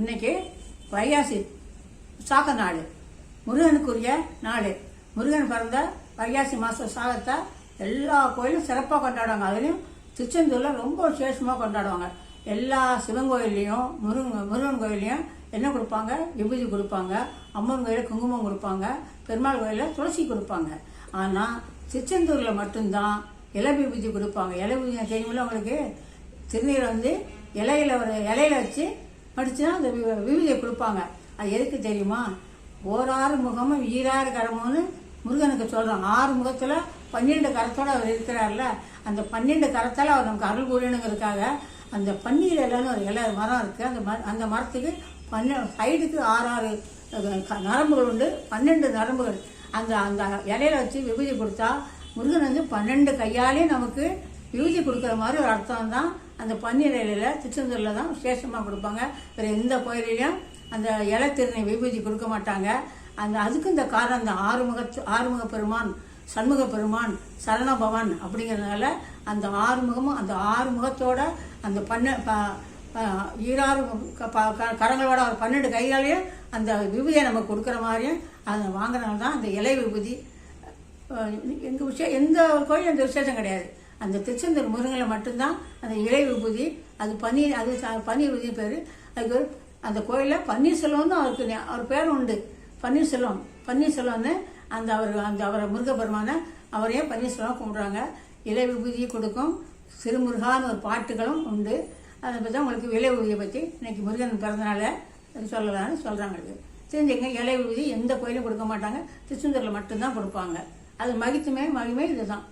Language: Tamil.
இன்னைக்கு வைகாசி சாக நாள். முருகனுக்குரிய நாள். முருகன் பிறந்த வைகாசி மாதம் சாகத்தை எல்லா கோயிலும் சிறப்பாக கொண்டாடுவாங்க. அதுலேயும் திருச்செந்தூரில் ரொம்ப விசேஷமாக கொண்டாடுவாங்க. எல்லா சிவன் கோயில்லையும் முருகன் முருகன் கோயில்லையும் என்ன கொடுப்பாங்க? விபூதி கொடுப்பாங்க. அம்மன் கோயிலில் குங்குமம் கொடுப்பாங்க. பெருமாள் கோயிலில் துளசி கொடுப்பாங்க. ஆனால் திருச்செந்தூரில் மட்டும்தான் இலை விபூதி கொடுப்பாங்க. இலை விபூதி தெரியுமில்ல உங்களுக்கு? திருநீரை வந்து இலையில ஒரு இலையில வச்சு படிச்சுன்னா அந்த வி- விபூதியை கொடுப்பாங்க. அது எதுக்கு தெரியுமா? ஓராறு முகமும் ஈராறு கரமும்னு முருகனுக்கு சொல்கிறோம் ஆறு முகத்தில் பன்னிரெண்டு கரத்தோடு அவர் இருக்கிறார்ல அந்த பன்னிரெண்டு கரத்தால் அவர் நமக்கு அருள் புரியணுங்கிறதுக்காக அந்த பன்னீர் இலைன்னு ஒரு இலை மரம் இருக்குது அந்த மர- அந்த மரத்துக்கு பன்ன சைடுக்கு ஆறு ஆறு க- நரம்புகள் உண்டு. பன்னெண்டு நரம்புகள். அந்த அந்த இலையில வச்சு விபூதி கொடுத்தா முருகன் வந்து பன்னெண்டு கையாலே நமக்கு யூஜி கொடுக்குற மாதிரி ஒரு அர்த்தம் தான் அந்த பன்னீர் திருச்செந்தூரில் தான் விசேஷமாக கொடுப்பாங்க. வேறு எந்த கோயிலையும் அந்த இலை திருநை விபூதி கொடுக்க மாட்டாங்க. அந்த அதுக்கு இந்த காரணம் அந்த ஆறுமுக ஆறுமுக பெருமான் சண்முக பெருமான் சரணபவன் அப்படிங்கிறதுனால அந்த ஆறுமுகமும் அந்த ஆறுமுகத்தோட அந்த பன்ன ப- ஈராறு ப- க- கரங்களோட ஒரு பன்னெண்டு கைகளையும் அந்த விபூதியை நம்ம கொடுக்குற மாதிரியும் அதை வாங்குறதுனால தான் அந்த இலை விபூதி. எங்கள் விஷயம் எந்த கோயிலும் அந்த விசேஷம் கிடையாது. அந்த திருச்செந்தூர் முருகனில் மட்டும்தான் அந்த இலை விபூதி அது பன்னீர் அது பன்னீர் விபூதி பேர். அதுக்கு ஒரு- அந்த கோயிலில் பன்னீர்செல்வம்னு அவருக்கு அவர் பேர் உண்டு. பன்னீர்செல்வம். பன்னீர்செல்வம்னு அந்த அவர் அந்த அவரை முருகபெருமான அவரையே பன்னீர்செல்வம் கும்பிட்றாங்க. இலை விபூதியை கொடுக்கும். சிறுமுருகான்னு ஒரு பாட்டுகளும் உண்டு. அதை பற்றி தான் உங்களுக்கு இலை விபூதியை பற்றி இன்னைக்கு முருகன் பிறந்தனால சொல்லலாம்னு சொல்கிறாங்க இது. தெரிஞ்சுங்க இலை விபூதி எந்த கோயிலும் கொடுக்க மாட்டாங்க. திருச்செந்தூரில் மட்டும்தான் கொடுப்பாங்க. அது மகித்துமே மகிமை இதுதான்.